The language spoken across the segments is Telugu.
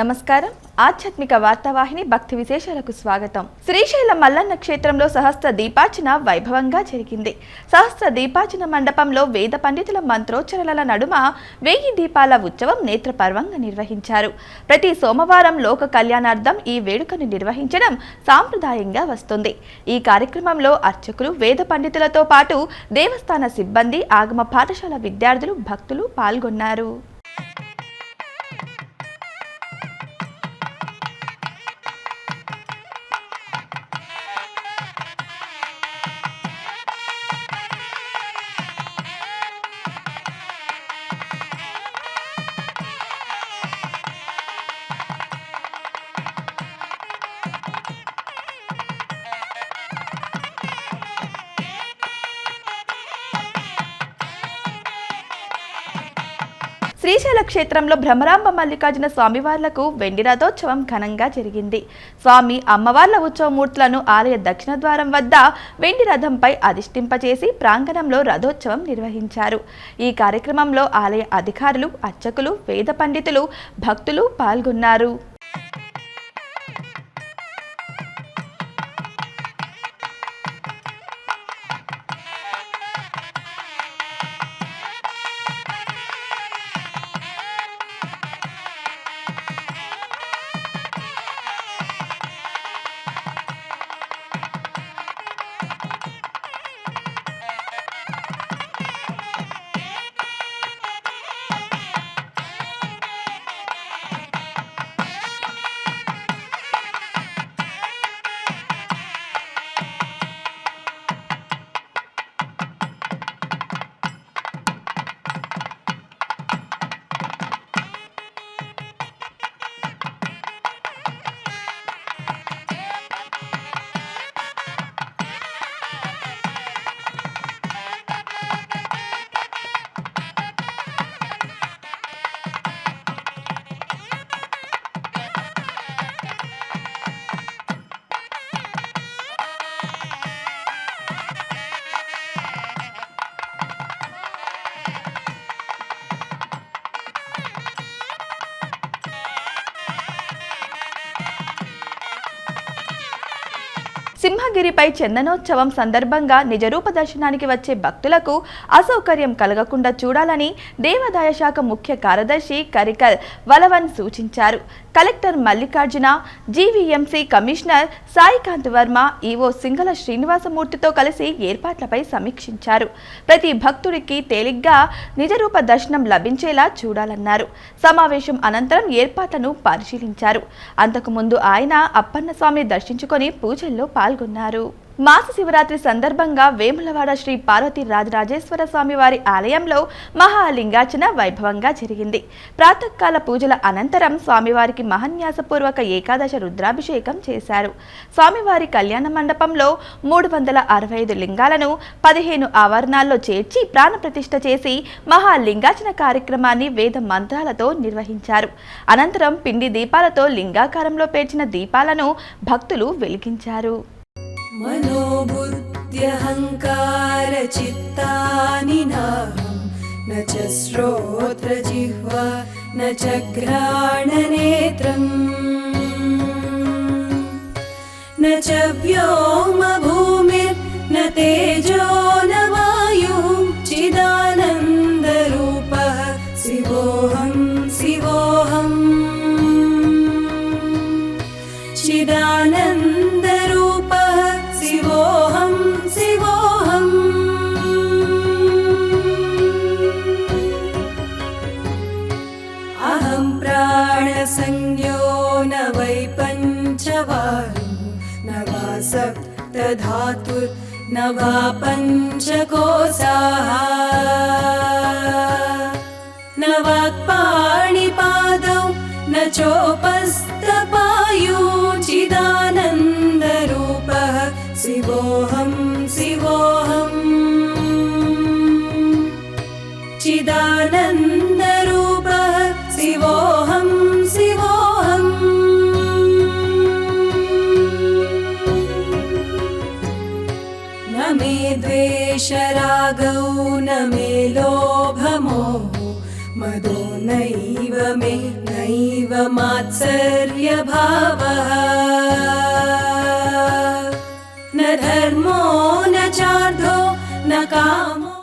నమస్కారం. ఆధ్యాత్మిక వార్తావాహిని భక్తి విశేషాలకు స్వాగతం. శ్రీశైలం మల్లన్న క్షేత్రంలో సహస్ర దీపార్చన వైభవంగా జరిగింది. సహస్ర దీపార్చన మండపంలో వేద పండితుల మంత్రోచ్చరణల నడుమ వెయ్యి దీపాల ఉత్సవం నేత్రపర్వంగా నిర్వహించారు. ప్రతి సోమవారం లోక కళ్యాణార్థం ఈ వేడుకను నిర్వహించడం సాంప్రదాయంగా వస్తుంది. ఈ కార్యక్రమంలో అర్చకులు వేద పండితులతో పాటు దేవస్థాన సిబ్బంది ఆగమ పాఠశాల విద్యార్థులు భక్తులు పాల్గొన్నారు. శ్రీశైల క్షేత్రంలో భ్రమరాంబ మల్లికార్జున స్వామివార్లకు వెండి రథోత్సవం ఘనంగా జరిగింది. స్వామి అమ్మవార్ల ఉత్సవమూర్తులను ఆలయ దక్షిణ ద్వారం వద్ద వెండి రథంపై అధిష్టింపచేసి ప్రాంగణంలో రథోత్సవం నిర్వహించారు. ఈ కార్యక్రమంలో ఆలయ అధికారులు అర్చకులు వేద పండితులు భక్తులు పాల్గొన్నారు. సింహగిరిపై చందనోత్సవం సందర్భంగా నిజరూప దర్శనానికి వచ్చే భక్తులకు అసౌకర్యం కలగకుండా చూడాలని దేవాదాయ శాఖ ముఖ్య కార్యదర్శి కరికల్ వలవన్ సూచించారు. Collector Mallikarjuna G V M C commissioner Saikanth Varma E O Singala శ్రీనివాసమూర్తితో కలిసి ఏర్పాట్లపై సమీక్షించారు. ప్రతి భక్తుడికి తేలిగ్గా నిజరూప దర్శనం లభించేలా చూడాలన్నారు. సమావేశం అనంతరం ఏర్పాట్లను పరిశీలించారు. అంతకుముందు ఆయన అప్పన్నస్వామిని దర్శించుకొని పూజల్లో పాల్గొన్నారు. మాస శివరాత్రి సందర్భంగా వేములవాడ శ్రీ పార్వతి రాజరాజేశ్వర స్వామి వారి ఆలయంలో మహాలింగార్చన వైభవంగా జరిగింది. ప్రాతకాల పూజల అనంతరం స్వామివారికి మహన్యాసపూర్వక ఏకాదశ రుద్రాభిషేకం చేశారు. స్వామివారి కళ్యాణ మండపంలో మూడు వందల అరవై ఐదు లింగాలను పదిహేను ఆవరణాల్లో చేర్చి ప్రాణప్రతిష్ఠ చేసి మహాలింగార్చన కార్యక్రమాన్ని వేద మంత్రాలతో నిర్వహించారు. అనంతరం పిండి దీపాలతో లింగాకారంలో పేర్చిన దీపాలను భక్తులు వెలిగించారు. मनोबुद्ध्यहङ्कारचित्तानि नाहं। न च श्रोत्रजिह्वा न च घ्राणनेत्रम्। न च व्योमभूमिर्न तेजो प्राणसंज्ञो न वै पञ्चवायु न वा सप्तधातुर्न वा पञ्चकोशाः। न वाक्पाणिपादौ न चोपस्तपायुचिदानन्दरूपः मदो नैव मे न नैव मात्सर्यभावः न धर्मो न चार्धो न कामो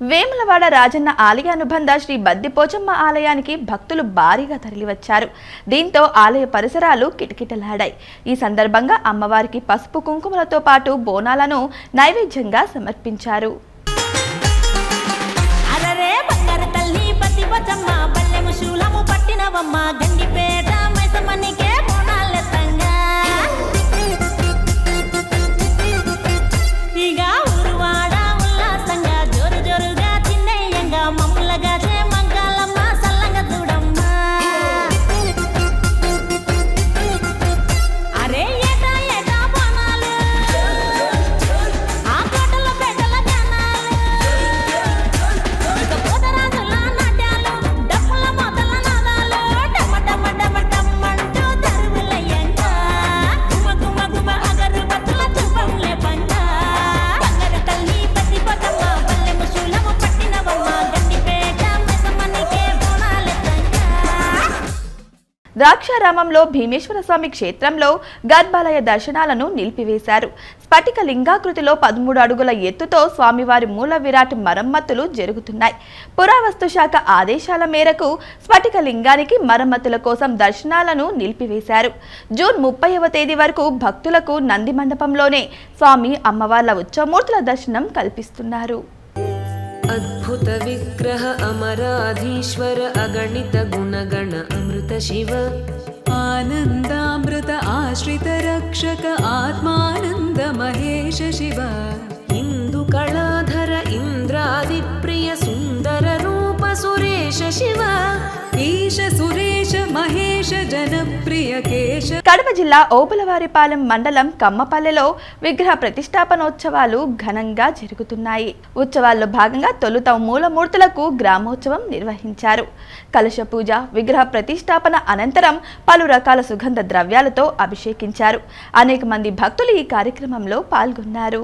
వేములవాడ రాజన్న ఆలయ అనుబంధ శ్రీ బద్దిపోచమ్మ ఆలయానికి భక్తులు భారీగా తరలివచ్చారు దీంతో ఆలయ పరిసరాలు కిటకిటలాడాయి ఈ సందర్భంగా అమ్మవారికి పసుపు కుంకుమలతో పాటు బోనాలను నైవేద్యంగా సమర్పించారు తల్లి బల్లెము శూలము పట్టినవమ్మ గండిపే ద్రాక్షారామంలో భీమేశ్వర స్వామి క్షేత్రంలో గర్భాలయ దర్శనాలను నిలిపివేశారు. స్ఫటిక లింగాకృతిలో పదమూడు అడుగుల ఎత్తుతో స్వామివారి మూల విరాట్ మరమ్మతులు జరుగుతున్నాయి. పురావస్తు శాఖ ఆదేశాల మేరకు స్ఫటిక లింగానికి మరమ్మతుల కోసం దర్శనాలను నిలిపివేశారు. జూన్ ముప్పైవ తేదీ వరకు భక్తులకు నంది మండపంలోనే స్వామి అమ్మవార్ల ఉత్సవమూర్తుల దర్శనం కల్పిస్తున్నారు. अद्भुत विग्रह अमराधीश्वर अगणित गुणगण अमृत शिव। आनन्दामृत आश्रित रक्षक आत्मानन्द महेश शिव। इन्दुकलाधर इन्द्रादिप्रिय सुन्दर रूप सुरेश शिव కడప జిల్లా ఓబులవారిపాలెం మండలం కమ్మపల్లెలో విగ్రహ ప్రతిష్టాపనోత్సవాలు ఘనంగా జరుగుతున్నాయి. ఉత్సవాల్లో భాగంగా తొలుత మూలమూర్తులకు గ్రామోత్సవం నిర్వహించారు. కలశ పూజ విగ్రహ ప్రతిష్టాపన అనంతరం పలు రకాల సుగంధ ద్రవ్యాలతో అభిషేకించారు. అనేక మంది భక్తులు ఈ కార్యక్రమంలో పాల్గొన్నారు.